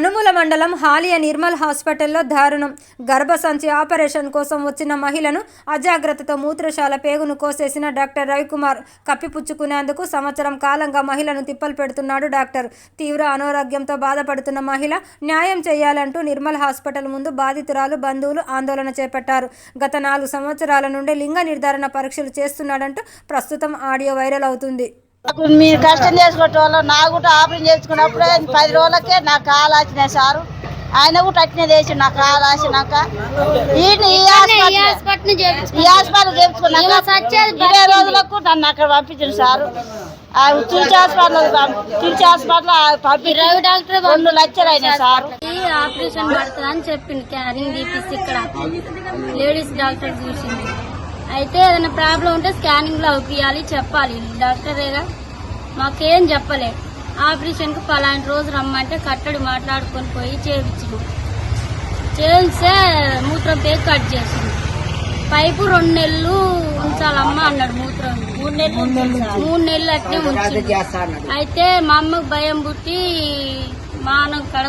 అనుముల మండలం హాలియ నిర్మల్ హాస్పిటల్లో దారుణం. గర్భసంచి ఆపరేషన్ కోసం వచ్చిన మహిళను అజాగ్రత్తతో మూత్రశాల పేగును కోసేసిన డాక్టర్ రవికుమార్ కప్పిపుచ్చుకునేందుకు సంవత్సరం కాలంగా మహిళను తిప్పలు పెడుతున్నాడు డాక్టర్. తీవ్ర అనారోగ్యంతో బాధపడుతున్న మహిళ న్యాయం చేయాలంటూ నిర్మల్ హాస్పిటల్ ముందు బాధితురాలు బంధువులు ఆందోళన చేపట్టారు. గత నాలుగు సంవత్సరాల నుండి లింగ నిర్ధారణ పరీక్షలు చేస్తున్నాడంటూ ప్రస్తుతం ఆడియో వైరల్ అవుతుంది. మీరు కష్టం చేసుకునే వాళ్ళు నా కూడా ఆపరేషన్ చేసుకున్నప్పుడే పది రోజులకే నా కాలు వచ్చినాయి సారు. ఆయన కూడా అట్నే చేసి నా కాలు ఈయన ఈ హాస్పిటల్ చేయించుకున్నాక ఇరవై రోజులకు నన్ను అక్కడ పంపించారు sir. Tulasi hospital Tulasi hospital doctor రెండు లక్షలు అయినాయి సారు. ఆపరేషన్ పడుతుంది అని చెప్పింది క్యారింగ్ తీపిస్తే ఇక్కడ. లేడీస్ డాక్టర్ చూసింది. అయితే ఏదైనా ప్రాబ్లం ఉంటే స్కానింగ్లో అవుపియాలి చెప్పాలి డాక్టరేగా మాకేం చెప్పలే. ఆపరేషన్కు పలాంటి రోజు రమ్మంటే కట్టడి మాట్లాడుకొని పోయి చేయించినాం చేయిస్తే మూత్రం పేరు కట్ చేసింది పైపు రెండు నెలలు ఉంచాలమ్మా అన్నాడు మూత్రం. మూడు నెలలు మూడు నెలలు అట్నే ఉంచింది అయితే మా అమ్మకు భయం పుట్టి మానం కడ